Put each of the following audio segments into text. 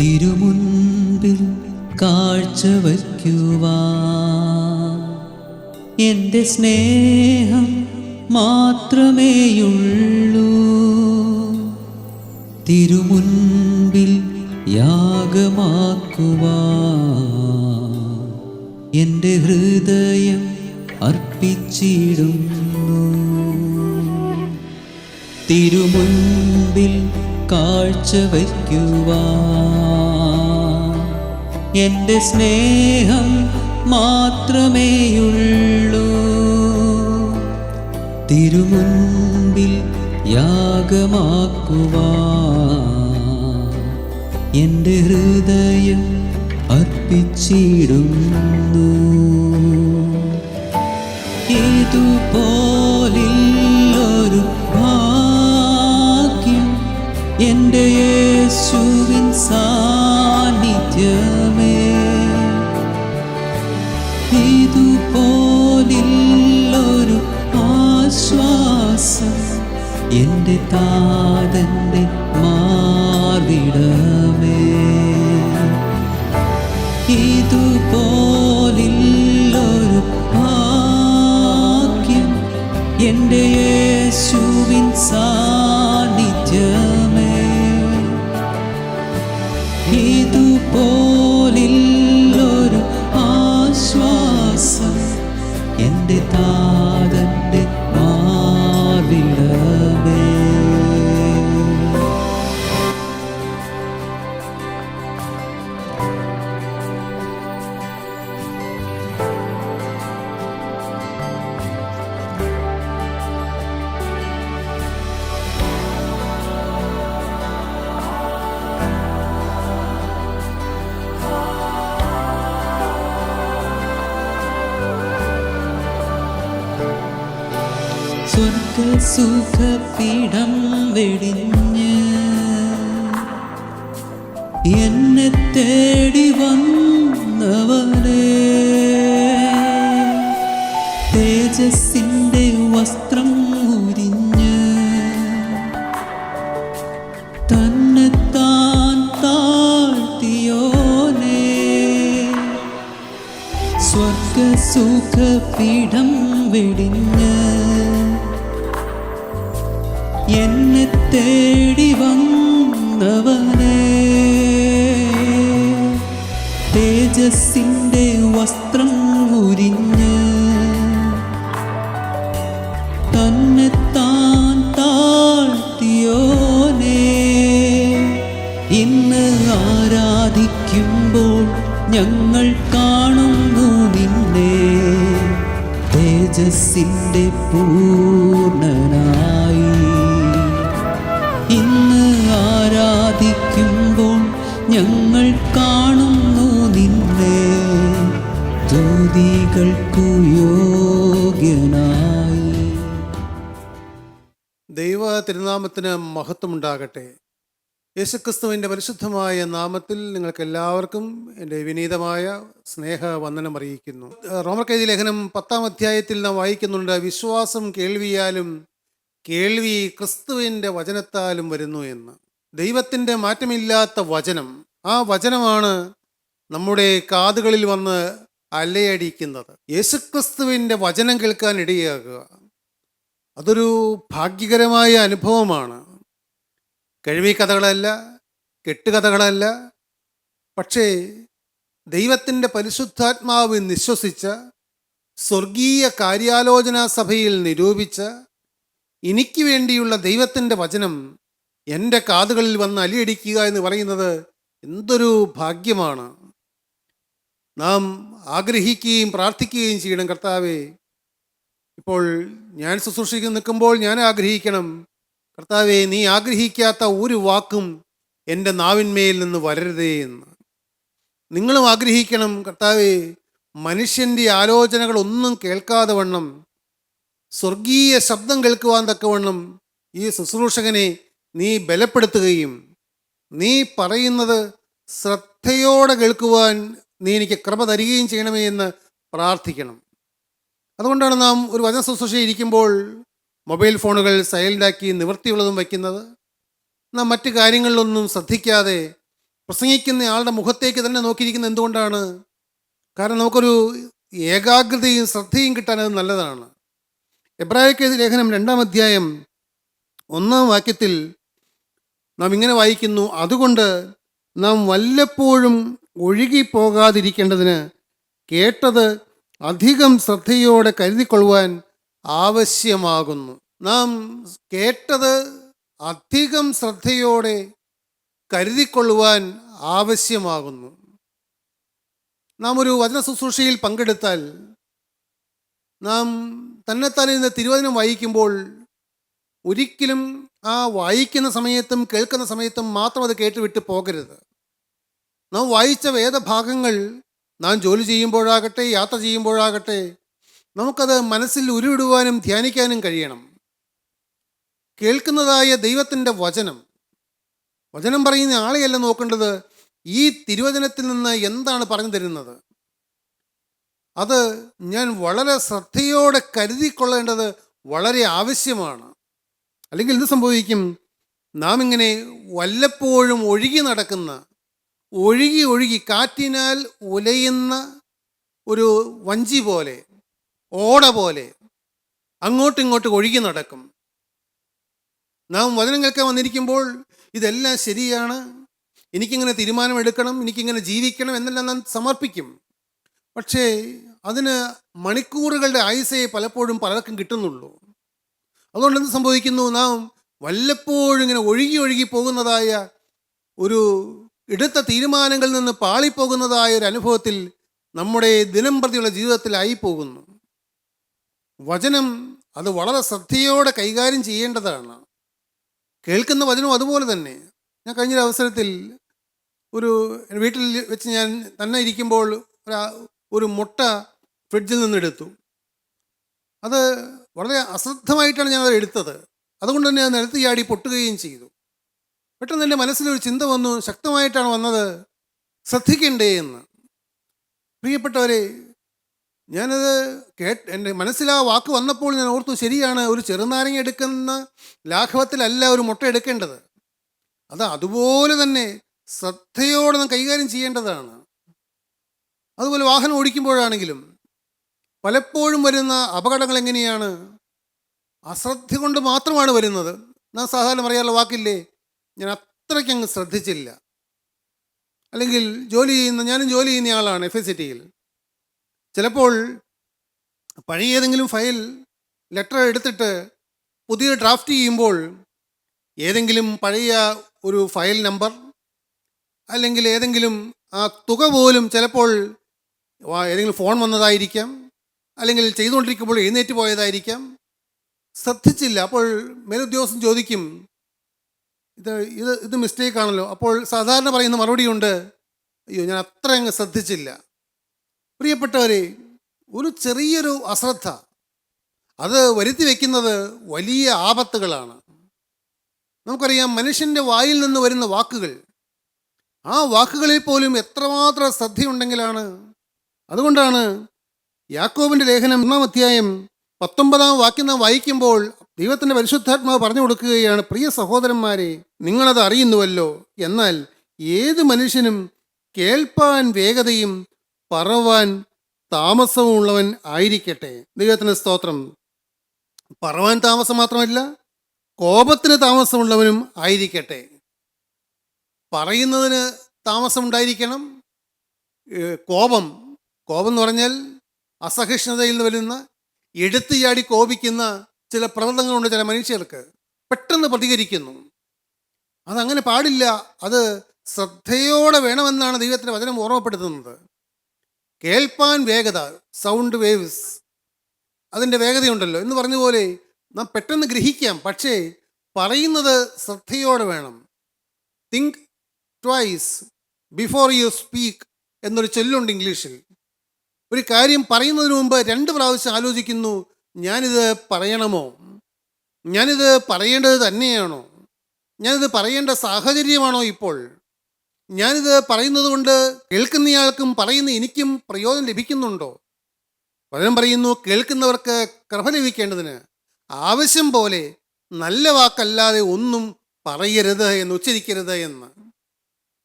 തിരുമുൻപിൽ കാഴ്ചവയ്ക്കുവാ എന്റെ സ്നേഹം മാത്രമേയുള്ളൂ. തിരുമുൻപിൽ യാഗമാക്കുവാ എന്റെ ഹൃദയം അർപ്പിച്ചിടുന്നു കാഴ്ചവയ്ക്കുവാ എന്റെ സ്നേഹം മാത്രമേയുള്ളൂ. തിരുമുൻപിൽ യാഗമാക്കുവാ എന്റെ ഹൃദയം അർപ്പിച്ചിടുന്നു. ഇതുപോലില്ലൊരു എന്റെ യേശുവിൻ സാന്നിധ്യമേ. ഇതുപോലില്ലൊരു ആശ്വാസം എന്റെ താതന്റെ മാർവിടമേ. ഇതുപോലില്ലൊരു ഭാഗ്യം എന്റെ യേശുവിൻ സാന്നിധ്യമേ എന്റെ തേജസ്സിന്റെ വസ്ത്രം ഉരിഞ്ഞ് തന്നെത്താൻ താഴ്ത്തിയോനേ. സ്വർഗസുഖപീഠം വെടിഞ്ഞ് എന്നെ തേടി വന്നവനെ. തേജസ്സിന്റെ വസ്ത്രം ഉരിഞ്ഞ് ഞങ്ങൾ കാണുന്നു നിന്നെ തേജസ്സിന്റെ പൂർണനായി ഇന്ന് ആരാധിക്കുമ്പോൾ ഞങ്ങൾ കാണുന്നു നിന്നെ ജ്യോതികൾക്കു യോഗ്യനായി. ദൈവ തിരുനാമത്തിന് മഹത്വമുണ്ടാകട്ടെ. യേശുക്രിസ്തുവിന്റെ പരിശുദ്ധമായ നാമത്തിൽ നിങ്ങൾക്ക് എല്ലാവർക്കും എന്റെ വിനീതമായ സ്നേഹ വന്ദനം അറിയിക്കുന്നു. റോമർ കേജി ലേഖനം പത്താം അധ്യായത്തിൽ നാം വായിക്കുന്നുണ്ട് വിശ്വാസം കേൾവിയാലും കേൾവി ക്രിസ്തുവിന്റെ വചനത്താലും വരുന്നു എന്ന്. ദൈവത്തിന്റെ മാറ്റമില്ലാത്ത വചനം ആ വചനമാണ് നമ്മുടെ കാതുകളിൽ വന്ന് അലയടിക്കുന്നത്. യേശുക്രിസ്തുവിന്റെ വചനം കേൾക്കാൻ ഇടയാകുക അതൊരു ഭാഗ്യകരമായ അനുഭവമാണ്. കഴിവി കഥകളല്ല കെട്ടുകഥകളല്ല. പക്ഷേ ദൈവത്തിന്റെ പരിശുദ്ധാത്മാവ് നിശ്വസിച്ച സ്വർഗീയ കാര്യാലോചനാ സഭയിൽ നിരൂപിച്ച എനിക്ക് വേണ്ടിയുള്ള ദൈവത്തിന്റെ വചനം എന്റെ കാതുകളിൽ വന്ന് അലിയടിക്കുക എന്ന് പറയുന്നത് എന്തൊരു ഭാഗ്യമാണ്. നാം ആഗ്രഹിക്കുകയും പ്രാർത്ഥിക്കുകയും ചെയ്യണം കർത്താവേ. ഇപ്പോൾ ഞാൻ ശുശ്രൂഷിക്കുന്ന നിൽക്കുമ്പോൾ ഞാൻ ആഗ്രഹിക്കണം. കർത്താവെ നീ ആഗ്രഹിക്കാത്ത ഒരു വാക്കും എന്റെ നാവിന്മേൽ നിന്ന് വരരുതേ എന്ന്. നിങ്ങളും ആഗ്രഹിക്കണം കർത്താവെ മനുഷ്യന്റെ ആലോചനകളൊന്നും കേൾക്കാതെ വണ്ണം സ്വർഗീയ ശബ്ദം കേൾക്കുവാൻ തക്കവണ്ണം ഈ ശുശ്രൂഷകനെ നീ ബലപ്പെടുത്തുകയും നീ പറയുന്നത് ശ്രദ്ധയോടെ കേൾക്കുവാൻ നീ എനിക്ക് കൃപ തരികയും ചെയ്യണമേ എന്ന് പ്രാർത്ഥിക്കണം. അതുകൊണ്ടാണ് നാം ഒരു വചന ശുശ്രൂഷ ഇരിക്കുമ്പോൾ മൊബൈൽ ഫോണുകൾ സൈലന്റാക്കി നിവൃത്തിയുള്ളതും വയ്ക്കുന്നത്? നാം മറ്റു കാര്യങ്ങളിലൊന്നും ശ്രദ്ധിക്കാതെ പ്രസംഗിക്കുന്ന ആളുടെ മുഖത്തേക്ക് തന്നെ നോക്കിയിരിക്കുന്നത് എന്തുകൊണ്ടാണ്? കാരണം നമുക്കൊരു ഏകാഗ്രതയും ശ്രദ്ധയും കിട്ടാൻ അത് നല്ലതാണ്. എബ്രാഹിക്ക് ലേഖനം രണ്ടാം അധ്യായം ഒന്നാം വാക്യത്തിൽ നാം ഇങ്ങനെ വായിക്കുന്നു അതുകൊണ്ട് നാം വല്ലപ്പോഴും ഒഴുകിപ്പോകാതിരിക്കേണ്ടതിന് കേട്ടത് അധികം ശ്രദ്ധയോടെ കരുതിക്കൊള്ളുവാൻ ആവശ്യമാകുന്നു. നാം കേട്ടത് അധികം ശ്രദ്ധയോടെ കരുതിക്കൊള്ളുവാൻ ആവശ്യമാകുന്നു. നാം ഒരു വചന ശുശ്രൂഷയിൽ പങ്കെടുത്താൽ നാം തന്നെത്താൻ ഇന്ന് തിരുവചനം വായിക്കുമ്പോൾ ഒരിക്കലും ആ വായിക്കുന്ന സമയത്തും കേൾക്കുന്ന സമയത്തും മാത്രം അത് കേട്ടുവിട്ട് പോകരുത്. നാം വായിച്ച വേദഭാഗങ്ങൾ നാം ജോലി ചെയ്യുമ്പോഴാകട്ടെ യാത്ര ചെയ്യുമ്പോഴാകട്ടെ നമുക്കത് മനസ്സിൽ ഉരുവിടുവാനും ധ്യാനിക്കാനും കഴിയണം. കേൾക്കുന്നതായ ദൈവത്തിന്റെ വചനം. വചനം പറയുന്ന ആളെയല്ല നോക്കേണ്ടത് ഈ തിരുവചനത്തിൽ നിന്ന് എന്താണ് പറഞ്ഞു തരുന്നത്? അത് ഞാൻ വളരെ ശ്രദ്ധയോടെ കരുതിക്കൊള്ളേണ്ടത് വളരെ ആവശ്യമാണ്. അല്ലെങ്കിൽ എന്ത് സംഭവിക്കും? നാം ഇങ്ങനെ വല്ലപ്പോഴും ഒഴുകി നടക്കുന്ന ഒഴുകി ഒഴുകി കാറ്റിനാൽ ഉലയുന്ന ഒരു വഞ്ചി പോലെ ഓട പോലെ അങ്ങോട്ടും ഇങ്ങോട്ടും ഒഴുകി നടക്കും. നാം വചനം കേൾക്കാൻ വന്നിരിക്കുമ്പോൾ ഇതെല്ലാം ശരിയാണ്. എനിക്കിങ്ങനെ തീരുമാനമെടുക്കണം എനിക്കിങ്ങനെ ജീവിക്കണം എന്നെല്ലാം നാം സമർപ്പിക്കും. പക്ഷേ അതിന് മണിക്കൂറുകളുടെ ആയുസേ പലപ്പോഴും പലർക്കും കിട്ടുന്നുള്ളൂ. അതുകൊണ്ട് എന്ത് സംഭവിക്കുന്നു? നാം വല്ലപ്പോഴും ഇങ്ങനെ ഒഴുകി ഒഴുകി പോകുന്നതായ ഒരു എടുത്ത തീരുമാനങ്ങളിൽ നിന്ന് പാളിപ്പോകുന്നതായ ഒരു അനുഭവത്തിൽ നമ്മുടെ ദിനം പ്രതിയുള്ള ജീവിതത്തിലായി പോകുന്നു. വചനം അത് വളരെ ശ്രദ്ധയോടെ കൈകാര്യം ചെയ്യേണ്ടതാണ്. കേൾക്കുന്ന വചനം അതുപോലെ തന്നെ. ഞാൻ കഴിഞ്ഞൊരു അവസരത്തിൽ ഒരു വീട്ടിൽ വെച്ച് ഞാൻ തന്നെ ഇരിക്കുമ്പോൾ ഒരു- മുട്ട ഫ്രിഡ്ജിൽ നിന്നെടുത്തു അത് വളരെ അശ്രദ്ധമായിട്ടാണ് ഞാനത് എടുത്തത്. അതുകൊണ്ട് തന്നെ അത് നിലത്ത് ചാടി പൊട്ടുകയും ചെയ്തു. പെട്ടെന്ന് എന്റെ മനസ്സിലൊരു ചിന്ത വന്നു ശക്തമായിട്ടാണ് വന്നത് ശ്രദ്ധിക്കണ്ടേ എന്ന്. പ്രിയപ്പെട്ടവരെ ഞാനത് കേട്ട് എന്റെ മനസ്സിൽ ആ വാക്ക് വന്നപ്പോൾ ഞാൻ ഓർത്തു ശരിയാണ് ഒരു ചെറുനാരങ്ങ എടുക്കുന്ന ലാഘവത്തിലല്ല ഒരു മുട്ട എടുക്കേണ്ടത്. അത് അതുപോലെ തന്നെ ശ്രദ്ധയോടെ നാം കൈകാര്യം ചെയ്യേണ്ടതാണ്. അതുപോലെ വാഹനം ഓടിക്കുമ്പോഴാണെങ്കിലും പലപ്പോഴും വരുന്ന അപകടങ്ങൾ എങ്ങനെയാണ്? അശ്രദ്ധ കൊണ്ട് മാത്രമാണ് വരുന്നത്. ഞാൻ സാധാരണ അറിയാനുള്ള വാക്കില്ലേ ഞാൻ അത്രയ്ക്ക് അങ്ങ് ശ്രദ്ധിച്ചില്ല. അല്ലെങ്കിൽ ജോലി ചെയ്യുന്ന ഞാനും ജോലി ചെയ്യുന്ന ആളാണ് എഫ് എസ് സിറ്റിയിൽ ചിലപ്പോൾ പഴയ ഏതെങ്കിലും ഫയൽ ലെറ്റർ എടുത്തിട്ട് പുതിയ ഡ്രാഫ്റ്റ് ചെയ്യുമ്പോൾ ഏതെങ്കിലും പഴയ ഒരു ഫയൽ നമ്പർ അല്ലെങ്കിൽ ഏതെങ്കിലും ആ തുക പോലും ചിലപ്പോൾ ഏതെങ്കിലും ഫോൺ വന്നതായിരിക്കാം അല്ലെങ്കിൽ ചെയ്തുകൊണ്ടിരിക്കുമ്പോൾ എഴുന്നേറ്റ് പോയതായിരിക്കാം. ശ്രദ്ധിച്ചില്ല. അപ്പോൾ മേലുദ്യോഗസ്ഥൻ ചോദിക്കും ഇത് ഇത് ഇത് മിസ്റ്റേക്ക് ആണല്ലോ. അപ്പോൾ സാധാരണ പറയുന്ന മറുപടിയുണ്ട് അയ്യോ ഞാൻ അത്ര അങ്ങ് ശ്രദ്ധിച്ചില്ല. പ്രിയപ്പെട്ടവരെ ഒരു ചെറിയൊരു അശ്രദ്ധ. അത് വരുത്തി വയ്ക്കുന്നത് വലിയ ആപത്തുകളാണ്. നമുക്കറിയാം മനുഷ്യന്റെ വായിൽ നിന്ന് വരുന്ന വാക്കുകൾ. ആ വാക്കുകളിൽ പോലും എത്രമാത്രം ശ്രദ്ധയുണ്ടെങ്കിലാണ്. അതുകൊണ്ടാണ് യാക്കോബിന്റെ ലേഖനം ഒന്നാം അധ്യായം പത്തൊമ്പതാം വാക്യം നാം വായിക്കുമ്പോൾ ദൈവത്തിന്റെ പരിശുദ്ധാത്മാവ് പറഞ്ഞു കൊടുക്കുകയാണ് പ്രിയ സഹോദരന്മാരെ നിങ്ങളത് അറിയുന്നുവല്ലോ. എന്നാൽ ഏത് മനുഷ്യനും കേൾപ്പാൻ വേഗതയും പറവാൻ താമസമുള്ളവൻ ആയിരിക്കട്ടെ. ദൈവത്തിന് സ്തോത്രം. പറവാൻ താമസം മാത്രമല്ല കോപത്തിന് താമസമുള്ളവനും ആയിരിക്കട്ടെ. പറയുന്നതിന് താമസം ഉണ്ടായിരിക്കണം കോപം. കോപം എന്ന് പറഞ്ഞാൽ അസഹിഷ്ണുതയിൽ നിന്ന് വരുന്ന എടുത്തു ചാടി കോപിക്കുന്ന ചില പ്രവർത്തനങ്ങളുണ്ട് ചില മനുഷ്യർക്ക്. പെട്ടെന്ന് പ്രതികരിക്കുന്നു. അതങ്ങനെ പാടില്ല. അത് ശ്രദ്ധയോടെ വേണമെന്നാണ് ദൈവത്തിന്റെ വചനം ഓർമ്മപ്പെടുത്തുന്നത്. കേൾപ്പാൻ വേഗത സൗണ്ട് വേവ്സ് അതിന്റെ വേഗതയുണ്ടല്ലോ. എന്ന് പറഞ്ഞ പോലെ നാം പെട്ടെന്ന് ഗ്രഹിക്കാം. പക്ഷേ പറയുന്നത് ശ്രദ്ധയോടെ വേണം. Think twice before you speak എന്നൊരു ചൊല്ലുണ്ട് ഇംഗ്ലീഷിൽ. ഒരു കാര്യം പറയുന്നതിന് മുമ്പ് രണ്ട് പ്രാവശ്യം ആലോചിക്കുന്നു ഞാനിത് പറയണമോ? ഞാനിത് പറയേണ്ടത് തന്നെയാണോ? ഞാനിത് പറയേണ്ട സാഹചര്യമാണോ ഇപ്പോൾ? ഞാനിത് പറയുന്നത് കൊണ്ട് കേൾക്കുന്നയാൾക്കും പറയുന്ന എനിക്കും പ്രയോജനം ലഭിക്കുന്നുണ്ടോ? പലരും പറയുന്നു കേൾക്കുന്നവർക്ക് കൃപ ലഭിക്കേണ്ടതിന്. ആവശ്യം പോലെ നല്ല വാക്കല്ലാതെ ഒന്നും പറയരുത് എന്ന് ഉച്ചരിക്കരുത് എന്ന്.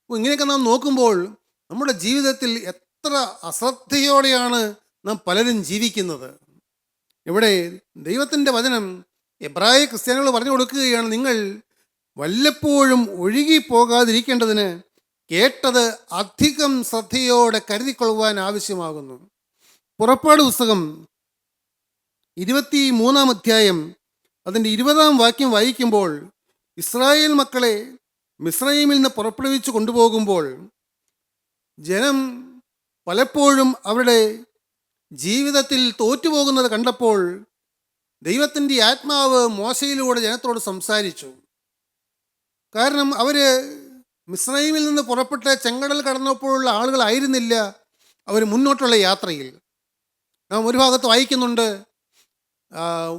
ഇങ്ങനെയൊക്കെ നാം നോക്കുമ്പോൾ നമ്മുടെ ജീവിതത്തിൽ എത്ര അശ്രദ്ധയോടെയാണ് നാം പലരും ജീവിക്കുന്നത്. ഇവിടെ ദൈവത്തിന്റെ വചനം എബ്രായ ക്രിസ്ത്യാനികൾ പറഞ്ഞു കൊടുക്കുകയാണ് നിങ്ങൾ വല്ലപ്പോഴും ഒഴുകി പോകാതിരിക്കേണ്ടതിന് കേട്ടത് അധികം ശ്രദ്ധയോടെ കരുതിക്കൊള്ളുവാൻ ആവശ്യമാകുന്നു. പുറപ്പാട് പുസ്തകം ഇരുപത്തി മൂന്നാം അധ്യായം അതിന്റെ ഇരുപതാം വാക്യം വായിക്കുമ്പോൾ ഇസ്രായേൽ മക്കളെ മിസ്രൈമിൽ നിന്ന് പുറപ്പെടുവിച്ച് കൊണ്ടുപോകുമ്പോൾ ജനം പലപ്പോഴും അവരുടെ ജീവിതത്തിൽ തോറ്റുപോകുന്നത് കണ്ടപ്പോൾ ദൈവത്തിന്റെ ആത്മാവ് മോശയിലൂടെ ജനത്തോട് സംസാരിച്ചു. കാരണം അവർ മിസ്രൈമിൽ നിന്ന് പുറപ്പെട്ട് ചെങ്കടൽ കടന്നപ്പോഴുള്ള ആളുകളായിരുന്നില്ല അവർ മുന്നോട്ടുള്ള യാത്രയിൽ. നാം ഒരു ഭാഗത്ത് വായിക്കുന്നുണ്ട്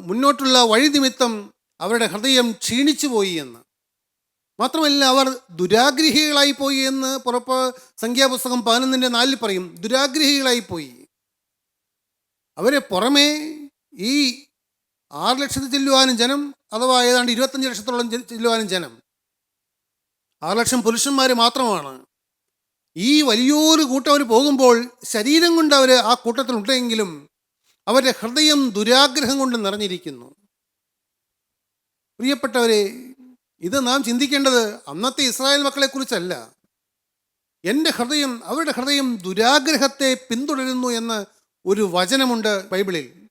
മുന്നോട്ടുള്ള വഴി നിമിത്തം അവരുടെ ഹൃദയം ക്ഷീണിച്ചു പോയി എന്ന്. മാത്രമല്ല അവർ ദുരാഗ്രഹികളായി പോയി എന്ന് പുറപ്പ് സംഖ്യാപുസ്തകം പതിനൊന്നിന്റെ നാലിൽ പറയും ദുരാഗ്രഹികളായി പോയി. അവരെ പുറമേ ഈ ആറ് ലക്ഷത്തിൽ ചെല്ലുവാനും ജനം അഥവാ ഏതാണ്ട് ഇരുപത്തഞ്ച് ലക്ഷത്തോളം ചെല്ലുവാനും ജനം ആറ് ലക്ഷം പുരുഷന്മാർ മാത്രമാണ്. ഈ വലിയൊരു കൂട്ടം അവർ പോകുമ്പോൾ ശരീരം കൊണ്ട് അവർ ആ കൂട്ടത്തിലുണ്ടെങ്കിലും അവരുടെ ഹൃദയം ദുരാഗ്രഹം കൊണ്ട് നിറഞ്ഞിരിക്കുന്നു. പ്രിയപ്പെട്ടവരെ ഇത് നാം ചിന്തിക്കേണ്ടത് അന്നത്തെ ഇസ്രായേൽ മക്കളെക്കുറിച്ചല്ല എന്റെ ഹൃദയം അവരുടെ ഹൃദയം ദുരാഗ്രഹത്തെ പിന്തുടരുന്നു എന്ന് ഒരു വചനമുണ്ട് ബൈബിളിൽ.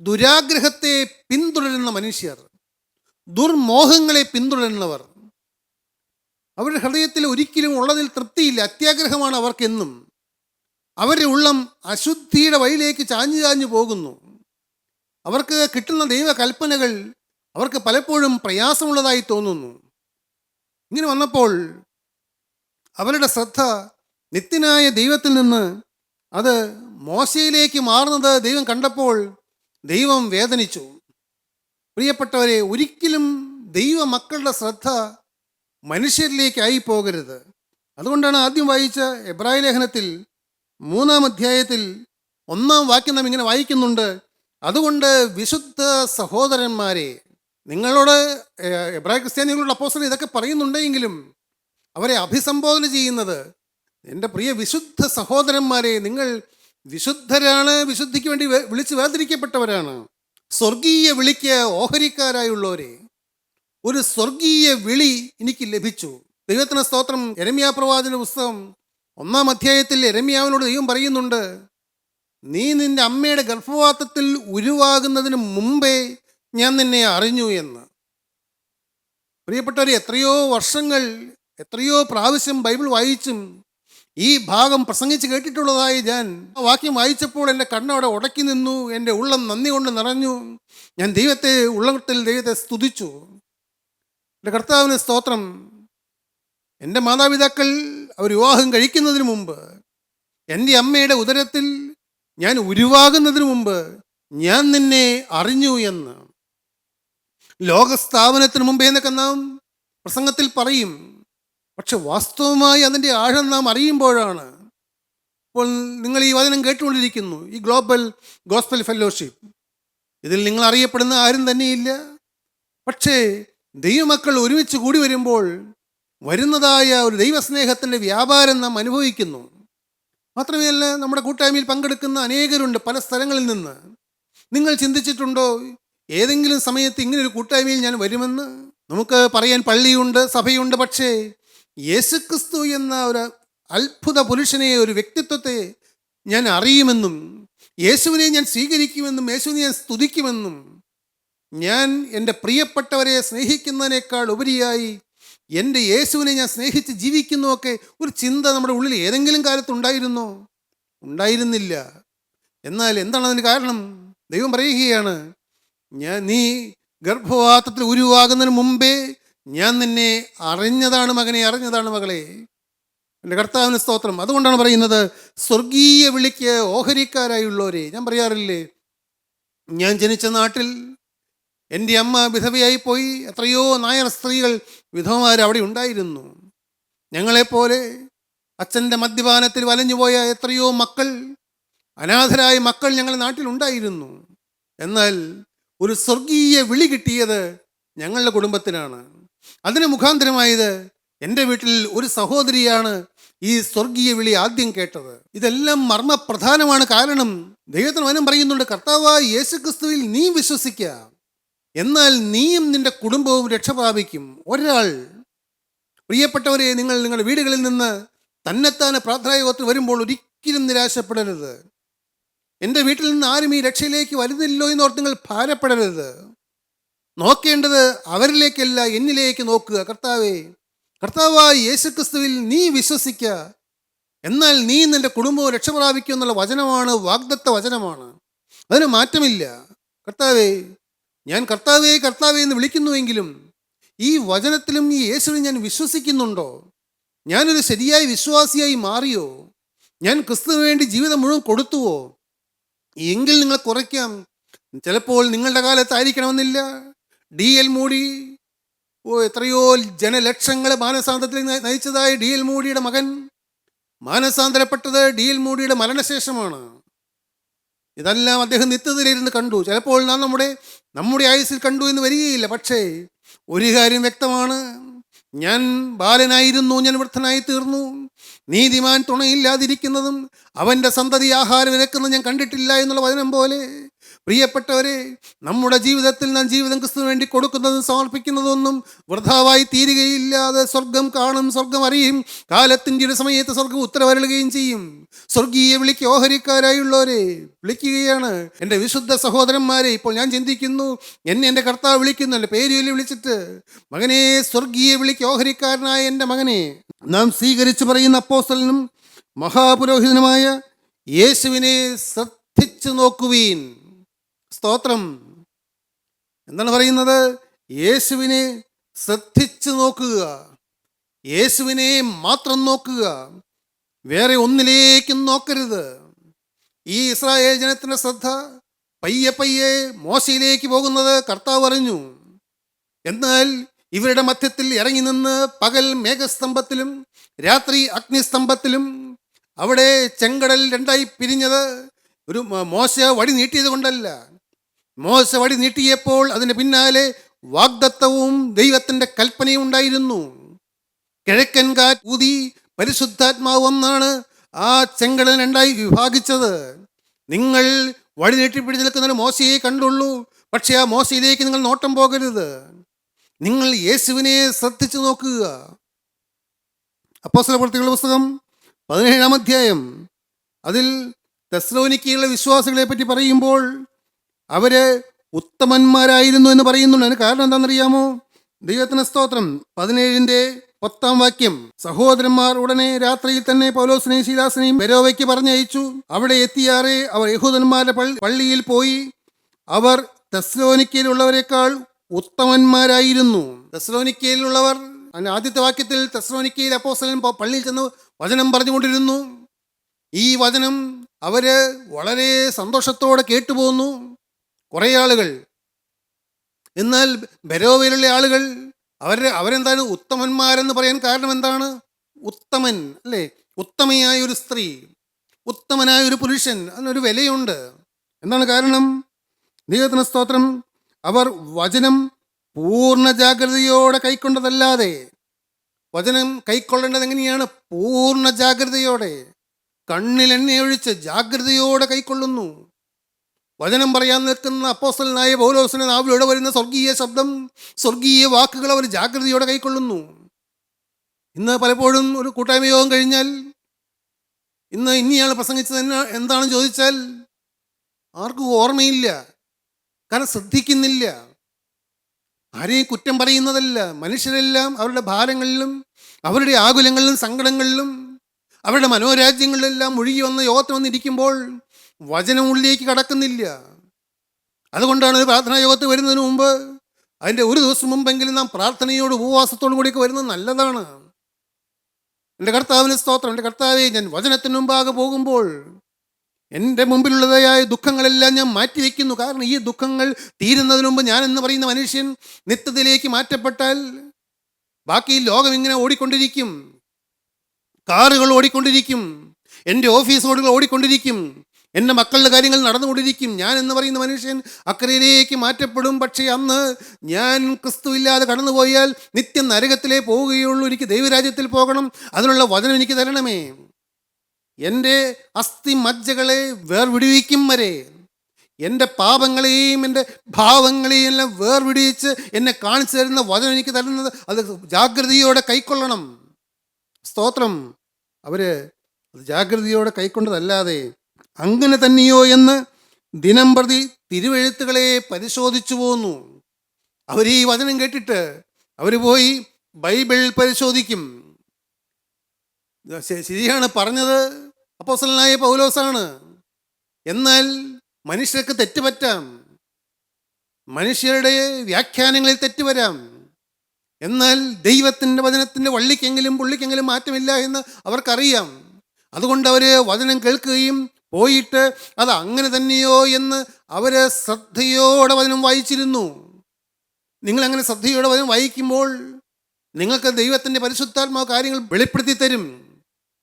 ദുരാഗ്രഹത്തെ പിന്തുടരുന്ന മനുഷ്യർ ദുർമോഹങ്ങളെ പിന്തുടരുന്നവർ അവരുടെ ഹൃദയത്തിൽ ഒരിക്കലും ഉള്ളതിൽ തൃപ്തിയില്ല അത്യാഗ്രഹമാണ് അവർക്കെന്നും. അവരുടെ ഉള്ളം അശുദ്ധിയുടെ വഴിയിലേക്ക് ചാഞ്ഞു ചാഞ്ഞു പോകുന്നു. അവർക്ക് കിട്ടുന്ന ദൈവകൽപ്പനകൾ അവർക്ക് പലപ്പോഴും പ്രയാസമുള്ളതായി തോന്നുന്നു. ഇങ്ങനെ വന്നപ്പോൾ അവരുടെ ശ്രദ്ധ നിത്യനായ ദൈവത്തിൽ നിന്ന് അത് മോശയിലേക്ക് മാറുന്നത് ദൈവം കണ്ടപ്പോൾ ദൈവം വേദനിച്ചു. പ്രിയപ്പെട്ടവരെ ഒരിക്കലും ദൈവ മക്കളുടെ ശ്രദ്ധ മനുഷ്യരിലേക്കായി പോകരുത് അതുകൊണ്ടാണ് ആദ്യം വായിച്ച എബ്രായ ലേഖനത്തിൽ മൂന്നാം അധ്യായത്തിൽ ഒന്നാം വാക്യം നാം ഇങ്ങനെ വായിക്കുന്നുണ്ട്. അതുകൊണ്ട് വിശുദ്ധ സഹോദരന്മാരെ നിങ്ങളോട് എബ്രാഹിം ക്രിസ്ത്യാനികളുടെ അപ്പോസ്റ്റർ ഇതൊക്കെ പറയുന്നുണ്ടെങ്കിലും അവരെ അഭിസംബോധന ചെയ്യുന്നത് എന്റെ പ്രിയ വിശുദ്ധ സഹോദരന്മാരെ നിങ്ങൾ വിശുദ്ധരാണ് വിശുദ്ധിക്ക് വേണ്ടി വിളിച്ച് വേർതിരിക്കപ്പെട്ടവരാണ്. സ്വർഗീയ വിളിക്ക് ഓഹരിക്കാരായുള്ളവരെ ഒരു സ്വർഗീയ വിളി എനിക്ക് ലഭിച്ചു. ദൈവത്തിന് സ്തോത്രം. എരമ്യാ പ്രവാചന പുസ്തകം ഒന്നാം അധ്യായത്തിൽ എരമ്യാവിനോട് ദൈവം പറയുന്നുണ്ട് നീ നിന്റെ അമ്മയുടെ ഗർഭപാത്രത്തിൽ ഉരുവാകുന്നതിന് മുമ്പേ ഞാൻ നിന്നെ അറിഞ്ഞു എന്ന്. പ്രിയപ്പെട്ടവർ എത്രയോ വർഷങ്ങൾ എത്രയോ പ്രാവശ്യം ബൈബിൾ വായിച്ചും ഈ ഭാഗം പ്രസംഗിച്ച് കേട്ടിട്ടുള്ളതായി ഞാൻ ആ വാക്യം വായിച്ചപ്പോൾ എന്റെ കണ്ണവിടെ ഉടക്കി നിന്നു എന്റെ ഉള്ളം നന്ദി കൊണ്ട് നിറഞ്ഞു. ഞാൻ ദൈവത്തെ ഉള്ളത്തിൽ ദൈവത്തെ സ്തുതിച്ചു. എന്റെ കർത്താവിന് സ്തോത്രം. എന്റെ മാതാപിതാക്കൾ അവർ വിവാഹം കഴിക്കുന്നതിന് മുമ്പ് എന്റെ അമ്മയുടെ ഉദരത്തിൽ ഞാൻ ഉരുവാകുന്നതിന് മുമ്പ് ഞാൻ നിന്നെ അറിഞ്ഞു എന്ന്. ലോകസ്ഥാപനത്തിന് മുമ്പേ എന്നൊക്കെ നാം പ്രസംഗത്തിൽ പറയും. പക്ഷെ വാസ്തവമായി അതിന്റെ ആഴം നാം അറിയുമ്പോഴാണ്. ഇപ്പോൾ നിങ്ങൾ ഈ വചനം കേട്ടുകൊണ്ടിരിക്കുന്നു ഈ ഗ്ലോബൽ ഗോസ്ബൽ ഫെലോഷിപ്പ്. ഇതിൽ നിങ്ങൾ അറിയപ്പെടുന്ന ആരും തന്നെയില്ല. പക്ഷേ ദൈവമക്കൾ ഒരുമിച്ച് കൂടി വരുമ്പോൾ വരുന്നതായ ഒരു ദൈവസ്നേഹത്തിന്റെ വ്യാപാരം നാം അനുഭവിക്കുന്നു. മാത്രമല്ല നമ്മുടെ കൂട്ടായ്മയിൽ പങ്കെടുക്കുന്ന അനേകരുണ്ട് പല സ്ഥലങ്ങളിൽ നിന്ന്. നിങ്ങൾ ചിന്തിച്ചിട്ടുണ്ടോ ഏതെങ്കിലും സമയത്ത് ഇങ്ങനെ ഒരു കൂട്ടായ്മയിൽ ഞാൻ വരുമെന്ന്? നമുക്ക് പറയാൻ പള്ളിയുണ്ട് സഭയുണ്ട് പക്ഷേ യേശുക്രിസ്തു എന്ന ഒരു അത്ഭുത പുരുഷനെ ഒരു വ്യക്തിത്വത്തെ ഞാൻ അറിയുമെന്നും യേശുവിനെ ഞാൻ സ്വീകരിക്കുമെന്നും യേശുവിനെ ഞാൻ സ്തുതിക്കുമെന്നും ഞാൻ എന്റെ പ്രിയപ്പെട്ടവരെ സ്നേഹിക്കുന്നതിനേക്കാൾ ഉപരിയായി എന്റെ യേശുവിനെ ഞാൻ സ്നേഹിച്ച് ജീവിക്കുന്നുവൊക്കെ ഒരു ചിന്ത നമ്മുടെ ഉള്ളിൽ ഏതെങ്കിലും കാലത്ത് ഉണ്ടായിരുന്നോ ഉണ്ടായിരുന്നില്ല. എന്നാൽ എന്താണ് അതിന് കാരണം? ദൈവം പറയുകയാണ് ഞാൻ നീ ഗർഭപാത്രത്തിൽ ഉരുവാകുന്നതിന് മുമ്പേ ഞാൻ നിന്നെ അറിഞ്ഞതാണ് മകനെ അറിഞ്ഞതാണ് മകളെ. എന്റെ കർത്താവിന് സ്തോത്രം. അതുകൊണ്ടാണ് പറയുന്നത് സ്വർഗീയ വിളിക്ക് ഓഹരിക്കാരായുള്ളവരെ. ഞാൻ പറയാറില്ലേ ഞാൻ ജനിച്ച നാട്ടിൽ എന്റെ അമ്മ വിധവയായി പോയി. എത്രയോ നായർ സ്ത്രീകൾ വിധവമാർ അവിടെ ഉണ്ടായിരുന്നു. ഞങ്ങളെപ്പോലെ അച്ഛന്റെ മദ്യപാനത്തിൽ വലഞ്ഞുപോയ എത്രയോ മക്കൾ അനാഥരായ മക്കൾ ഞങ്ങളുടെ നാട്ടിലുണ്ടായിരുന്നു. എന്നാൽ ഒരു സ്വർഗീയ വിളി കിട്ടിയത് ഞങ്ങളുടെ കുടുംബത്തിനാണ്. അതിന് മുഖാന്തരമായത് എന്റെ വീട്ടിൽ ഒരു സഹോദരിയാണ് ഈ സ്വർഗീയ വിളി ആദ്യം കേട്ടത്. ഇതെല്ലാം മർമ്മപ്രധാനമാണ് കാരണം ദൈവത്തിന് വനം പറയുന്നുണ്ട് കർത്താവായ യേശുക്രിസ്തുവിൽ നീ വിശ്വസിക്കുക എന്നാൽ നീയും നിന്റെ കുടുംബവും രക്ഷപ്രാപിക്കും. ഒരാൾ പ്രിയപ്പെട്ടവരെ നിങ്ങൾ നിങ്ങളുടെ വീടുകളിൽ നിന്ന് തന്നെത്താനെ പ്രാർത്ഥനായോഗത്തിൽ വരുമ്പോൾ ഒരിക്കലും നിരാശപ്പെടരുത്. എന്റെ വീട്ടിൽ നിന്ന് ആരും ഈ രക്ഷയിലേക്ക് വരുന്നില്ലോ എന്നോർത്ത് നിങ്ങൾ ഭാരപ്പെടരുത്. നോക്കേണ്ടത് അവരിലേക്കല്ല എന്നിലേക്ക് നോക്കുക. കർത്താവേ കർത്താവായ യേശുക്രിസ്തുവിൽ നീ വിശ്വസിക്കുക. എന്നാൽ നീ നിന്റെ കുടുംബവും രക്ഷ പ്രാപിക്കും എന്നുള്ള വചനമാണ് വാഗ്ദത്ത വചനമാണ്. അതിന് മാറ്റമില്ല. കർത്താവേ ഞാൻ കർത്താവേ കർത്താവേ എന്ന് വിളിക്കുന്നുവെങ്കിലും ഈ വചനത്തിലും ഈ യേശുവിനെ ഞാൻ വിശ്വസിക്കുന്നുണ്ടോ? ഞാനൊരു ശരിയായ വിശ്വാസിയായി മാറിയോ? ഞാൻ ക്രിസ്തുവിന് വേണ്ടി ജീവിതം മുഴുവൻ കൊടുത്തുവോ? എങ്കിൽ നിങ്ങൾ കുറയ്ക്കാം. ചിലപ്പോൾ നിങ്ങളുടെ കാലത്തായിരിക്കണമെന്നില്ല. ഡി എൽ മോഡി ഓ എത്രയോ ജനലക്ഷങ്ങളെ മാനസാന്തരത്തിൽ നയിച്ചതായി നയിച്ചതായ ഡി എൽ മോഡിയുടെ മകൻ. മാനസാന്തരപ്പെട്ടത് ഡി എൽ മോഡിയുടെ മരണശേഷമാണ്. ഇതെല്ലാം അദ്ദേഹം നിത്യതയിലിരുന്ന് കണ്ടു. ചിലപ്പോൾ നാം നമ്മുടെ നമ്മുടെ ആയുസ്സിൽ കണ്ടു എന്ന് വരികയില്ല. പക്ഷേ ഒരു കാര്യം വ്യക്തമാണ്. ഞാൻ ബാലനായിരുന്നു ഞാൻ വൃദ്ധനായി തീർന്നു. നീതിമാൻ തുണയില്ലാതിരിക്കുന്നതും അവന്റെ സന്തതി ആഹാരം ഇരക്കുന്നതും ഞാൻ കണ്ടിട്ടില്ല എന്നുള്ള വചനം പോലെ പ്രിയപ്പെട്ടവരെ നമ്മുടെ ജീവിതത്തിൽ നാം ജീവിതം ക്രിസ്തു വേണ്ടി കൊടുക്കുന്നതും സമർപ്പിക്കുന്നതൊന്നും വൃഥാവായി തീരുകയില്ലാതെ സ്വർഗം കാണും സ്വർഗം അറിയും. കാലത്തിന്റെ ഒരു സമയത്ത് സ്വർഗം ഉത്തരവരളുകയും ചെയ്യും. സ്വർഗീയ വിളിക്ക് ഓഹരിക്കാരായുള്ളവരെ വിളിക്കുകയാണ്. എന്റെ വിശുദ്ധ സഹോദരന്മാരെ ഇപ്പോൾ ഞാൻ ചിന്തിക്കുന്നു എന്നെ എന്റെ കർത്താവ് വിളിക്കുന്നു എന്റെ പേര് ചൊല്ലി വിളിച്ചിട്ട്. മകനെ സ്വർഗീയ വിളിക്ക് ഓഹരിക്കാരനായ എന്റെ മകനെ നാം സ്വീകരിച്ചു പറയുന്ന അപ്പോസ്തലനും മഹാപുരോഹിതനുമായ യേശുവിനെ ശ്രദ്ധിച്ചു നോക്കുവീൻ. സ്തോത്രം. എന്താണ് പറയുന്നത്? യേശുവിനെ ശ്രദ്ധിച്ചു നോക്കുക. യേശുവിനെ മാത്രം നോക്കുക. വേറെ ഒന്നിലേക്കും നോക്കരുത്. ഈ ഇസ്രായേൽ ജനത്തിന്റെ ശ്രദ്ധ പയ്യെ പയ്യെ മോശയിലേക്ക് പോകുന്നത് കർത്താവ് അറിഞ്ഞു. എന്നാൽ ഇവരുടെ മധ്യത്തിൽ ഇറങ്ങി നിന്ന് പകൽ മേഘസ്തംഭത്തിലും രാത്രി അഗ്നിസ്തംഭത്തിലും അവിടെ ചെങ്കടൽ രണ്ടായി പിരിഞ്ഞത് ഒരു മോശ വടി നീട്ടിയത് കൊണ്ടല്ല. മോശ വടി നീട്ടിയപ്പോൾ അതിന് പിന്നാലെ വാഗ്ദത്തവും ദൈവത്തിന്റെ കൽപ്പനയും ഉണ്ടായിരുന്നു. കിഴക്കൻ കാറ്റ് ഊതി പരിശുദ്ധാത്മാവ് ഒന്നാണ് ആ ചെങ്കടൽ രണ്ടായി വിഭാഗിച്ചത്. നിങ്ങൾ വഴി നീട്ടിപ്പിടിച്ച് നിൽക്കുന്ന മോശയെ കണ്ടുള്ളൂ പക്ഷേ ആ മോശയിലേക്ക് നിങ്ങൾ നോട്ടം പോകരുത്. നിങ്ങൾ യേശുവിനെ ശ്രദ്ധിച്ചു നോക്കുക. അപ്പോസ്തല പ്രവൃത്തികളുടെ പുസ്തകം പതിനേഴാം അധ്യായം. അതിൽ തെസ്ലോനിക്കയുള്ള വിശ്വാസികളെ പറ്റി പറയുമ്പോൾ അവർ ഉത്തമന്മാരായിരുന്നു എന്ന് പറയുന്നുണ്ട്. അതിന് കാരണം എന്താണെന്നറിയാമോ? ദൈവത്തിന് സ്തോത്രം. പതിനേഴിന്റെ പത്താം വാക്യം. സഹോദരന്മാർ ഉടനെ രാത്രിയിൽ തന്നെ പൗലോസിനെയും ശീലാസിനെയും ബെരോവയ്ക്ക് പറഞ്ഞയച്ചു. അവിടെ എത്തിയാറെ അവർ യഹൂദന്മാരുടെ പള്ളി- പള്ളിയിൽ പോയി. അവർ തെസ്ലോനിക്കയിലുള്ളവരെക്കാൾ ഉത്തമന്മാരായിരുന്നു. തെസ്ലോനിക്കയിലുള്ളവർ ആദ്യത്തെ വാക്യത്തിൽ തെസ്ലോനിക്കയിൽ അപ്പോസ്തലൻ പള്ളിയിൽ ചെന്ന് വചനം പറഞ്ഞുകൊണ്ടിരുന്നു. ഈ വചനം അവർ വളരെ സന്തോഷത്തോടെ കേട്ടുപോകുന്നു കുറേ ആളുകൾ. എന്നാൽ ബരോവയിലുള്ള ആളുകൾ അവർ അവരെന്താണ് ഉത്തമന്മാരെന്ന് പറയാൻ കാരണം എന്താണ്? ഉത്തമൻ അല്ലേ? ഉത്തമയായ ഒരു സ്ത്രീ ഉത്തമനായ ഒരു പുരുഷൻ അതിനൊരു വിലയുണ്ട്. എന്താണ് കാരണം? ദൈവത്തിന് സ്തോത്രം. അവർ വചനം പൂർണ ജാഗ്രതയോടെ കൈക്കൊണ്ടതല്ലാതെ വചനം കൈക്കൊള്ളേണ്ടത് എങ്ങനെയാണ്? പൂർണ ജാഗ്രതയോടെ. കണ്ണിൽ എണ്ണയൊഴിച്ച് ജാഗ്രതയോടെ കൈക്കൊള്ളുന്നു. വചനം പറയാൻ നിൽക്കുന്ന അപ്പോസ്റ്റലനായ പൗലോസിനെ നാവിലൂടെ വരുന്ന സ്വർഗീയ ശബ്ദം സ്വർഗീയ വാക്കുകൾ അവർ ജാഗ്രതയോടെ കൈക്കൊള്ളുന്നു. ഇന്ന് പലപ്പോഴും ഒരു കൂട്ടായ്മ യോഗം കഴിഞ്ഞാൽ ഇന്ന് ഇനിയാൾ പ്രസംഗിച്ചത് എന്താണ് എന്താണെന്ന് ചോദിച്ചാൽ ആർക്കും ഓർമ്മയില്ല കാരണം ശ്രദ്ധിക്കുന്നില്ല. ആരെയും കുറ്റം പറയുന്നതല്ല. മനുഷ്യരെല്ലാം അവരുടെ ഭാരങ്ങളിലും അവരുടെ ആകുലങ്ങളിലും സങ്കടങ്ങളിലും അവരുടെ മനോരാജ്യങ്ങളിലെല്ലാം ഒഴുകി വന്ന് യോഗത്തിൽ വന്നിരിക്കുമ്പോൾ വചനം ഉള്ളിലേക്ക് കടക്കുന്നില്ല. അതുകൊണ്ടാണ് പ്രാർത്ഥനാ യോഗത്തിൽ വരുന്നതിന് മുമ്പ് അതിന്റെ ഒരു ദിവസം മുമ്പെങ്കിലും നാം പ്രാർത്ഥനയോട് ഉപവാസത്തോടും കൂടിയൊക്കെ വരുന്നത് നല്ലതാണ്. എന്റെ കർത്താവിന് സ്തോത്രം. എന്റെ കർത്താവെ ഞാൻ വചനത്തിന് മുമ്പാകെ പോകുമ്പോൾ എന്റെ മുമ്പിലുള്ളതായ ദുഃഖങ്ങളെല്ലാം ഞാൻ മാറ്റിവെക്കുന്നു. കാരണം ഈ ദുഃഖങ്ങൾ തീരുന്നതിന് മുമ്പ് ഞാൻ എന്ന് പറയുന്ന മനുഷ്യൻ നിത്യത്തിലേക്ക് മാറ്റപ്പെട്ടാൽ ബാക്കി ലോകം ഇങ്ങനെ ഓടിക്കൊണ്ടിരിക്കും. കാറുകൾ ഓടിക്കൊണ്ടിരിക്കും. എന്റെ ഓഫീസ് റോഡുകൾ ഓടിക്കൊണ്ടിരിക്കും. എന്റെ മക്കളുടെ കാര്യങ്ങൾ നടന്നുകൊണ്ടിരിക്കും. ഞാൻ എന്ന് പറയുന്ന മനുഷ്യൻ അക്കരയിലേക്ക് മാറ്റപ്പെടും. പക്ഷേ അന്ന് ഞാൻ ക്രിസ്തു ഇല്ലാതെ കടന്നുപോയാൽ നിത്യം നരകത്തിലേ പോവുകയുള്ളൂ. എനിക്ക് ദൈവരാജ്യത്തിൽ പോകണം. അതിനുള്ള വചനം എനിക്ക് തരണമേ. എന്റെ അസ്ഥി മജ്ജകളെ വേർവിടുവിക്കും വരെ. എന്റെ പാപങ്ങളെയും എന്റെ ഭാവങ്ങളെയും എല്ലാം വേർവിടിയിച്ച് എന്നെ കാണിച്ചു തരുന്ന വചനം എനിക്ക് തരുന്നത് അത് ജാഗ്രതയോടെ കൈക്കൊള്ളണം. സ്തോത്രം. അവർ അത് ജാഗ്രതയോടെ കൈക്കൊണ്ടതല്ലാതെ അങ്ങനെ തന്നെയോ എന്ന് ദിനം പ്രതി തിരുവെഴുത്തുകളെ പരിശോധിച്ചു പോന്നു. അവർ ഈ വചനം കേട്ടിട്ട് അവർ പോയി ബൈബിൾ പരിശോധിക്കും. ശരിയാണ് പറഞ്ഞത് അപ്പോസലനായ പൗലോസാണ്. എന്നാൽ മനുഷ്യർക്ക് തെറ്റുപറ്റാം. മനുഷ്യരുടെ വ്യാഖ്യാനങ്ങളിൽ തെറ്റുവരാം. എന്നാൽ ദൈവത്തിന്റെ വചനത്തിന്റെ വള്ളിക്കെങ്കിലും പുള്ളിക്കെങ്കിലും മാറ്റമില്ല എന്ന് അവർക്കറിയാം. അതുകൊണ്ട് അവർ വചനം കേൾക്കുകയും പോയിട്ട് അത് അങ്ങനെ തന്നെയോ എന്ന് അവർ ശ്രദ്ധയോടെ വചനം വായിച്ചിരുന്നു. നിങ്ങളങ്ങനെ ശ്രദ്ധയോടെ വചനം വായിക്കുമ്പോൾ നിങ്ങൾക്ക് ദൈവത്തിന്റെ പരിശുദ്ധാത്മാവ് കാര്യങ്ങൾ വെളിപ്പെടുത്തി തരും.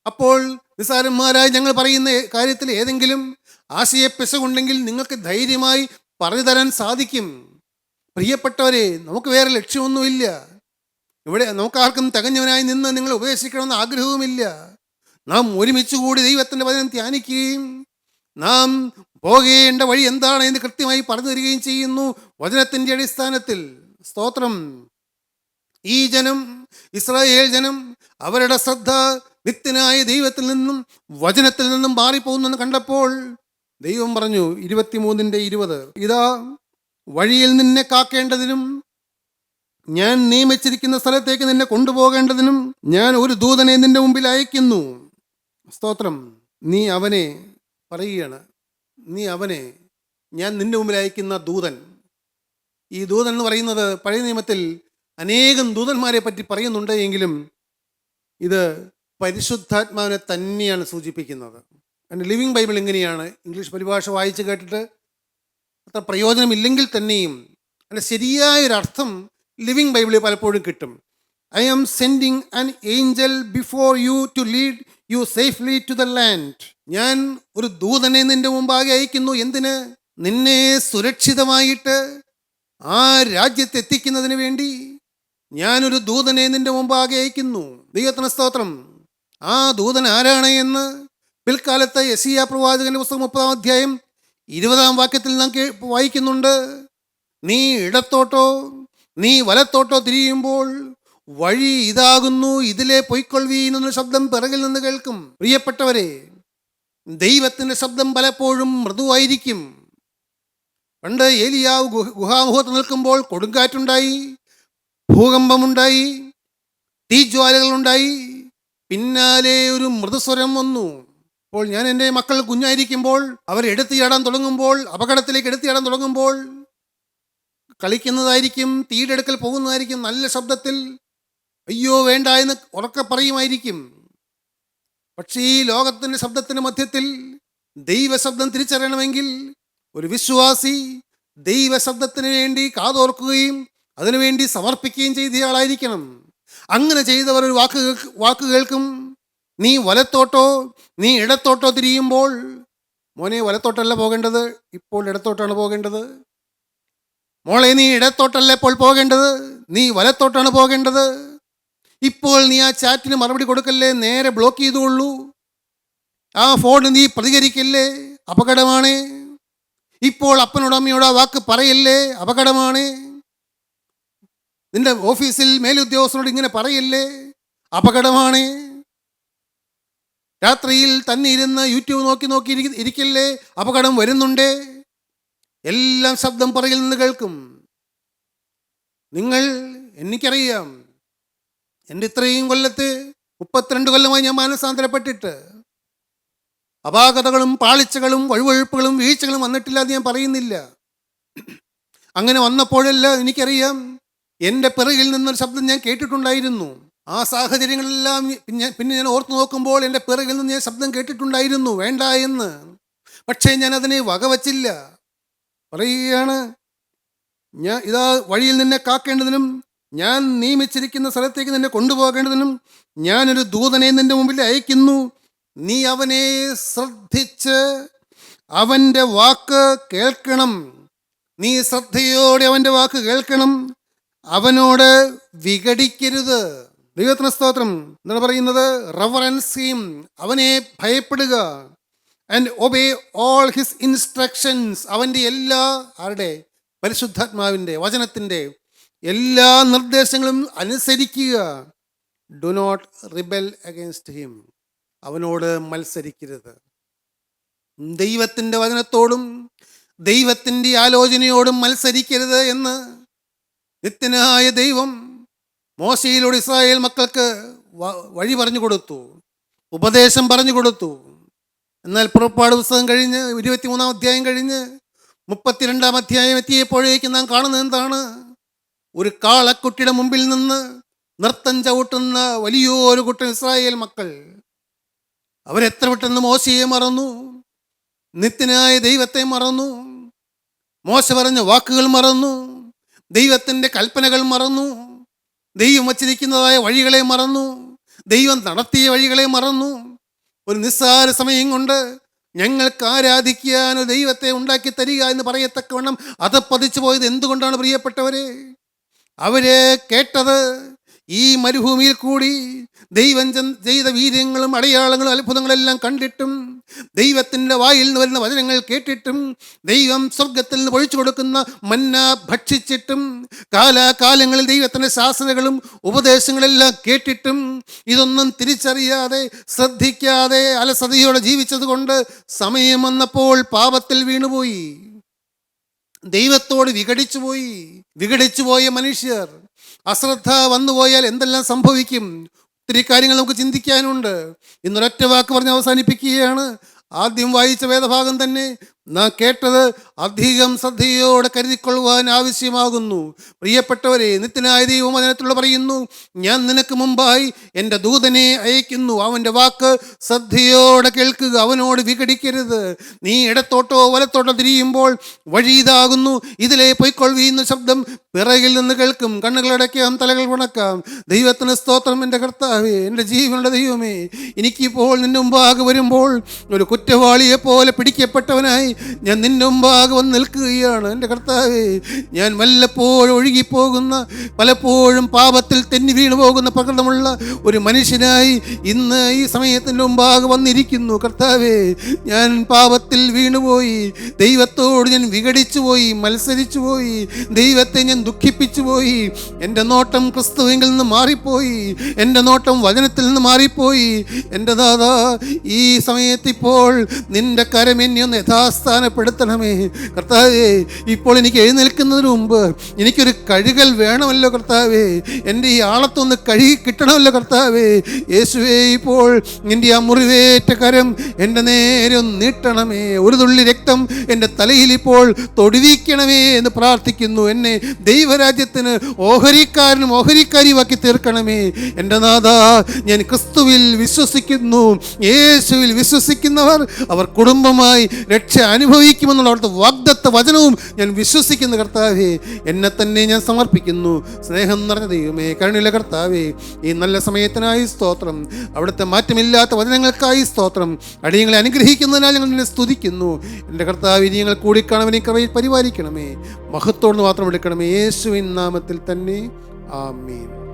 അപ്പോൾ നിസ്സാരന്മാരായി ഞങ്ങൾ പറയുന്ന കാര്യത്തിൽ ഏതെങ്കിലും ആശയപ്പിശകുണ്ടെങ്കിൽ നിങ്ങൾക്ക് ധൈര്യമായി പറഞ്ഞു തരാൻ സാധിക്കും. പ്രിയപ്പെട്ടവരെ നമുക്ക് വേറെ ലക്ഷ്യമൊന്നുമില്ല. ഇവിടെ നമുക്കാർക്കും തികഞ്ഞവനായി നിന്ന് നിങ്ങൾ ഉപദേശിക്കണമെന്ന് ആഗ്രഹവുമില്ല. നാം ഒരുമിച്ച് കൂടി ദൈവത്തിന്റെ വചനം ധ്യാനിക്കുകയും നാം പോകേണ്ട വഴി എന്താണ് എന്ന് കൃത്യമായി പറഞ്ഞു തരികയും ചെയ്യുന്നു. വചനത്തിന്റെ അടിസ്ഥാനത്തിൽ സ്തോത്രം. ഈ ജനം ഇസ്രായേൽ ജനം അവരുടെ ശ്രദ്ധ നിത്യനായ ദൈവത്തിൽ നിന്നും വചനത്തിൽ നിന്നും മാറിപ്പോകുന്നെന്ന് കണ്ടപ്പോൾ ദൈവം പറഞ്ഞു ഇരുപത്തിമൂന്നിന്റെ ഇരുപത് ഇതാ വഴിയിൽ നിന്നെ കാക്കേണ്ടതിനും ഞാൻ നിയമിച്ചിരിക്കുന്ന സ്ഥലത്തേക്ക് നിന്നെ കൊണ്ടുപോകേണ്ടതിനും ഞാൻ ഒരു ദൂതനെ നിന്റെ മുമ്പിൽ അയക്കുന്നു സ്തോത്രം. നീ അവനെ പറയുകയാണ് നീ അവനെ ഞാൻ നിന്റെ മുമ്പിൽ അയക്കുന്ന ദൂതൻ. ഈ ദൂതൻ എന്ന് പറയുന്നത് പഴയ നിയമത്തിൽ അനേകം ദൂതന്മാരെ പറ്റി പറയുന്നുണ്ട് എങ്കിലും ഇത് പരിശുദ്ധാത്മാവിനെ തന്നെയാണ് സൂചിപ്പിക്കുന്നത്. എന്റെ ലിവിങ് ബൈബിൾ എങ്ങനെയാണ് ഇംഗ്ലീഷ് പരിഭാഷ വായിച്ച് കേട്ടിട്ട് അത്ര പ്രയോജനമില്ലെങ്കിൽ തന്നെയും അതിന്റെ ശരിയായൊരർത്ഥം ലിവിങ് ബൈബിളിൽ പലപ്പോഴും കിട്ടും. I am sending an angel before you to lead you safely to the land ഞാൻ ഒരു ദൂതനെ നിന്റെ മുമ്പാകെ അയക്കുന്നു. എന്തിന്? നിന്നെ സുരക്ഷിതമായിട്ട് ആ രാജ്യത്തെത്തിക്കുന്നതിന് വേണ്ടി ഞാനൊരു ദൂതനെ നിന്റെ മുമ്പാകെ അയക്കുന്നു. ദൈവത്തിന് സ്തോത്രം. ആ ദൂതൻ ആരാണ് എന്ന് പിൽക്കാലത്ത് യസിയ പ്രവാചകന്റെ പുസ്തകം മുപ്പതാം അധ്യായം ഇരുപതാം വാക്യത്തിൽ നാം വായിക്കുന്നുണ്ട്. നീ ഇടത്തോട്ടോ നീ വലത്തോട്ടോ തിരിയുമ്പോൾ വഴി ഇതാകുന്നു. ഇതിലെ എന്നൊരു ശബ്ദം പിറകിൽ നിന്ന് കേൾക്കും. പ്രിയപ്പെട്ടവരെ ദൈവത്തിന്റെ ശബ്ദം പലപ്പോഴും മൃദുവായിരിക്കും. പണ്ട് ഏലിയാവ് ഗുഹ ഗുഹാമുഖത്ത് നിൽക്കുമ്പോൾ കൊടുങ്കാറ്റുണ്ടായി ഭൂകമ്പമുണ്ടായി തീജ്വാലകളുണ്ടായി. പിന്നാലെ ഒരു മൃദുസ്വരം വന്നു. അപ്പോൾ ഞാൻ എന്റെ മക്കൾ കുഞ്ഞായിരിക്കുമ്പോൾ അവർ എടുത്തിയാടാൻ തുടങ്ങുമ്പോൾ അപകടത്തിലേക്ക് എടുത്തിയാടാൻ തുടങ്ങുമ്പോൾ കളിക്കുന്നതായിരിക്കും തീടെടുക്കൽ പോകുന്നതായിരിക്കും നല്ല ശബ്ദത്തിൽ അയ്യോ വേണ്ട എന്ന് ഉറക്കെ പറയുമായിരിക്കും. പക്ഷേ ഈ ലോകത്തിന്റെ ശബ്ദത്തിന് മധ്യത്തിൽ ദൈവശബ്ദം തിരിച്ചറിയണമെങ്കിൽ ഒരു വിശ്വാസി ദൈവശബ്ദത്തിന് വേണ്ടി കാതോർക്കുകയും അതിനുവേണ്ടി സമർപ്പിക്കുകയും ചെയ്തയാളായിരിക്കണം. അങ്ങനെ ചെയ്തവർ ഒരു വാക്ക് വാക്ക് കേൾക്കും. നീ വലത്തോട്ടോ നീ ഇടത്തോട്ടോ തിരിയുമ്പോൾ മോനെ വലത്തോട്ടല്ല പോകേണ്ടത് ഇപ്പോൾ ഇടത്തോട്ടാണ് പോകേണ്ടത്. മോളെ നീ ഇടത്തോട്ടല്ല ഇപ്പോൾ പോകേണ്ടത് നീ വലത്തോട്ടാണ് പോകേണ്ടത്. ഇപ്പോൾ നീ ആ ചാറ്റിന് മറുപടി കൊടുക്കല്ലേ? നേരെ ബ്ലോക്ക് ചെയ്തുകൊള്ളൂ. ആ ഫോൺ നീ പ്രതികരിക്കല്ലേ? അപകടമാണ്. ഇപ്പോൾ അപ്പനോട് അമ്മയോട് ആ വാക്ക് പറയല്ലേ? അപകടമാണ്. നിന്റെ ഓഫീസിൽ മേലുദ്യോഗസ്ഥനോട് ഇങ്ങനെ പറയല്ലേ? അപകടമാണ്. രാത്രിയിൽ തന്നെ ഇരുന്ന് യൂട്യൂബ് നോക്കി നോക്കി ഇരി- ഇരിക്കല്ലേ? അപകടം വരുന്നുണ്ട്. എല്ലാം ശബ്ദം പറയിൽ നിന്ന് കേൾക്കും. നിങ്ങൾ എനിക്കറിയാം. എന്റെ ഇത്രയും കൊല്ലത്ത് മുപ്പത്തിരണ്ട് കൊല്ലമായി ഞാൻ മാനസാന്തരപ്പെട്ടിട്ട്. അപാകതകളും പാളിച്ചകളും വഴുവഴുപ്പുകളും വീഴ്ചകളും വന്നിട്ടില്ല എന്ന് ഞാൻ പറയുന്നില്ല. അങ്ങനെ വന്നപ്പോഴെല്ലാം എനിക്കറിയാം എന്റെ പിറകിൽ നിന്നൊരു ശബ്ദം ഞാൻ കേട്ടിട്ടുണ്ടായിരുന്നു. ആ സാഹചര്യങ്ങളെല്ലാം പിന്നെ ഞാൻ ഓർത്തു നോക്കുമ്പോൾ എന്റെ പിറകിൽ നിന്ന് ഞാൻ ശബ്ദം കേട്ടിട്ടുണ്ടായിരുന്നു. വേണ്ട എന്ന്. പക്ഷേ ഞാൻ അതിനെ വകവച്ചില്ല. പറയുകയാണ് ഞാൻ ഇതാ വഴിയിൽ നിന്നെ കാക്കേണ്ടതിനും ഞാൻ നിയമിച്ചിരിക്കുന്ന സ്ഥലത്തേക്ക് നിന്നെ കൊണ്ടുപോകേണ്ടതിനും ഞാനൊരു ദൂതനെ നിന്റെ മുമ്പിൽ അയക്കുന്നു. നീ അവനെ ശ്രദ്ധിച്ച് അവന്റെ വാക്ക് കേൾക്കണം. നീ ശ്രദ്ധയോടെ അവന്റെ വാക്ക് കേൾക്കണം. അവനോട് വിഘടിക്കരുത്. ദൈവത്തിന് സ്തോത്രം. എന്താണ് പറയുന്നത്? റവറൻസ് ഹീം അവനെ ഭയപ്പെടുക. And obey all his instructions അവന്റെ എല്ലാ ആരുടെ? പരിശുദ്ധാത്മാവിന്റെ വചനത്തിന്റെ എല്ലാ നിർദ്ദേശങ്ങളും അനുസരിക്കുക. Do not rebel against him അവനോട് മത്സരിക്കരുത്. ദൈവത്തിന്റെ വചനത്തോടും ദൈവത്തിന്റെ ആലോചനയോടും മത്സരിക്കരുത് എന്ന് നിത്യനായ ദൈവം മോശയിലൂടെ ഇസ്രായേൽ മക്കൾക്ക് വഴി പറഞ്ഞു കൊടുത്തു. ഉപദേശം പറഞ്ഞു കൊടുത്തു. എന്നാൽ പുറപ്പാട് പുസ്തകം കഴിഞ്ഞ് ഇരുപത്തിമൂന്നാം അധ്യായം കഴിഞ്ഞ് മുപ്പത്തിരണ്ടാം അധ്യായം എത്തിയപ്പോഴേക്കും നാം കാണുന്നത് എന്താണ്? ഒരു കാളക്കുട്ടിയുടെ മുമ്പിൽ നിന്ന് നൃത്തം ചവിട്ടുന്ന വലിയൊരു കുട്ടൻ ഇസ്രായേൽ മക്കൾ. അവരെത്ര പെട്ടെന്ന് മോശയെ മറന്നു. നിത്യനായ ദൈവത്തെ മറന്നു. മോശ പറഞ്ഞ വാക്കുകൾ മറന്നു. ദൈവത്തിന്റെ കൽപ്പനകൾ മറന്നു. ദൈവം വച്ചിരിക്കുന്നതായ വഴികളെ മറന്നു. ദൈവം നടത്തിയ വഴികളെ മറന്നു. ഒരു നിസ്സാര സമയം കൊണ്ട് ഞങ്ങൾക്ക് ആരാധിക്കാൻ ദൈവത്തെ ഉണ്ടാക്കി തരിക എന്ന് പറയത്തക്കവണ്ണം അത് പതിച്ചു പോയത് എന്തുകൊണ്ടാണ് പ്രിയപ്പെട്ടവരെ? അവർ കേട്ടത് ഈ മരുഭൂമിയിൽ കൂടി ദൈവം ചെയ്ത വീര്യങ്ങളും അടയാളങ്ങളും അത്ഭുതങ്ങളെല്ലാം കണ്ടിട്ടും ദൈവത്തിന്റെ വായിൽ നിന്ന് വരുന്ന വചനങ്ങൾ കേട്ടിട്ടും ദൈവം സ്വർഗത്തിൽ നിന്ന് ഒഴിച്ചു കൊടുക്കുന്ന മന്ന ഭക്ഷിച്ചിട്ടും കാലാകാലങ്ങളിൽ ദൈവത്തിന്റെ ശാസനകളും ഉപദേശങ്ങളെല്ലാം കേട്ടിട്ടും ഇതൊന്നും തിരിച്ചറിയാതെ ശ്രദ്ധിക്കാതെ അലസതയോടെ ജീവിച്ചതുകൊണ്ട് സമയം വന്നപ്പോൾ പാപത്തിൽ വീണുപോയി. ദൈവത്തോട് വിഘടിച്ചു പോയി. വിഘടിച്ചു പോയ മനുഷ്യർ. അശ്രദ്ധ വന്നു പോയാൽ എന്തെല്ലാം സംഭവിക്കും? ഒത്തിരി കാര്യങ്ങൾ നമുക്ക് ചിന്തിക്കാനുണ്ട്. ഇന്നൊരൊറ്റ വാക്ക് പറഞ്ഞ് അവസാനിപ്പിക്കുകയാണ്. ആദ്യം വായിച്ച വേദഭാഗം തന്നെ നാം കേട്ടത് അധികം ശ്രദ്ധയോടെ കരുതിക്കൊള്ളുവാൻ ആവശ്യമാകുന്നു. പ്രിയപ്പെട്ടവരെ നിത്യനായ ദൈവവചനത്തിലൂടെ പറയുന്നു ഞാൻ നിനക്ക് മുമ്പായി എന്റെ ദൂതനെ അയക്കുന്നു. അവന്റെ വാക്ക് ശ്രദ്ധയോടെ കേൾക്കുക. അവനോട് വിഘടിക്കരുത്. നീ ഇടത്തോട്ടോ വലത്തോട്ടോ തിരിയുമ്പോൾ വഴി ഇതാകുന്നു ഇതിലെ പൊയ്ക്കൊള്ളുന്ന ശബ്ദം പിറകിൽ നിന്ന് കേൾക്കും. കണ്ണുകളടയ്ക്കാം തലകൾ ഉണക്കാം. ദൈവത്തിന് സ്തോത്രം എന്റെ കർത്താവേ എന്റെ ജീവനുള്ള ദൈവമേ. എനിക്കിപ്പോൾ നിന്റെ മുമ്പാകെ വരുമ്പോൾ ഒരു കുറ്റവാളിയെപ്പോലെ പിടിക്കപ്പെട്ടവനായി ഞാൻ നിന്റെ മുമ്പാകെ വന്ന് നിൽക്കുകയാണ് എന്റെ കർത്താവേ. ഞാൻ വല്ലപ്പോഴും ഒഴുകിപ്പോകുന്ന പലപ്പോഴും പാപത്തിൽ തെന്നി വീണു പോകുന്ന പ്രകൃതമുള്ള ഒരു മനുഷ്യനായി ഇന്ന് ഈ സമയത്തിന്റെ മുമ്പാകെ വന്നിരിക്കുന്നു കർത്താവേ. ഞാൻ പാപത്തിൽ വീണുപോയി ദൈവത്തോട് ഞാൻ വിഘടിച്ചു പോയി മത്സരിച്ചു പോയി ദൈവത്തെ ഞാൻ ദുഃഖിപ്പിച്ചു പോയി എന്റെ നോട്ടം ക്രിസ്തുവിങ്കിൽ നിന്ന് മാറിപ്പോയി എന്റെ നോട്ടം വചനത്തിൽ നിന്ന് മാറിപ്പോയി. എന്റെ ദാദാ ഈ സമയത്ത് ഇപ്പോൾ നിന്റെ കരമെന്നെ ഒന്ന് ഒന്ന് യഥാസ്ഥാനപ്പെടുത്തണമേ കർത്താവേ ഇപ്പോൾ എനിക്ക് എഴുന്നേൽക്കുന്നതിന് മുമ്പ് എനിക്കൊരു കഴുകൽ വേണമല്ലോ കർത്താവേ. എന്റെ ഈ ആളത്തൊന്ന് കഴുകി കിട്ടണമല്ലോ കർത്താവേ. യേശുവേ ഇപ്പോൾ നിന്റെ ആ മുറിവേറ്റ കരം എന്റെ നേരെ ഒന്ന് നീട്ടണമേ. ഒരു തുള്ളി രക്തം എന്റെ തലയിൽ ഇപ്പോൾ തൊടുവിക്കണമേ എന്ന് പ്രാർത്ഥിക്കുന്നു. എന്നെ ദൈവരാജ്യത്തിന് ഓഹരിക്കാരനും ഓഹരിക്കാരിയുമാക്കി തീർക്കണമേ. എന്റെ നാഥ ഞാൻ ക്രിസ്തുവിൽ വിശ്വസിക്കുന്നു. യേശുവിൽ വിശ്വസിക്കുന്നവർ അവർ കുടുംബമായി രക്ഷ അനുഭവിക്കുമെന്നുള്ള അവിടുത്തെ വാഗ്ദത്ത വചനവും ഞാൻ വിശ്വസിക്കുന്ന കർത്താവേ എന്നെ തന്നെ ഞാൻ സമർപ്പിക്കുന്നു. സ്നേഹം നിറഞ്ഞ ദൈവമേ കരുണിലെ കർത്താവേ ഈ നല്ല സമയത്തിനായി സ്തോത്രം. അവിടുത്തെ മാറ്റമില്ലാത്ത വചനങ്ങൾക്കായി സ്തോത്രം. അടിയങ്ങളെ അനുഗ്രഹിക്കുന്നതിനാൽ ഞങ്ങൾ നിന്നെ സ്തുതിക്കുന്നു. എന്റെ കർത്താവ് ഇനി ഞങ്ങൾ കൂടിക്കാണവനെ കൃപയിൽ പരിപാലിക്കണമേ. മഹത്തോട് മാത്രം എടുക്കണമേ. യേശുവിൻ നാമത്തിൽ തന്നെ. ആമീൻ.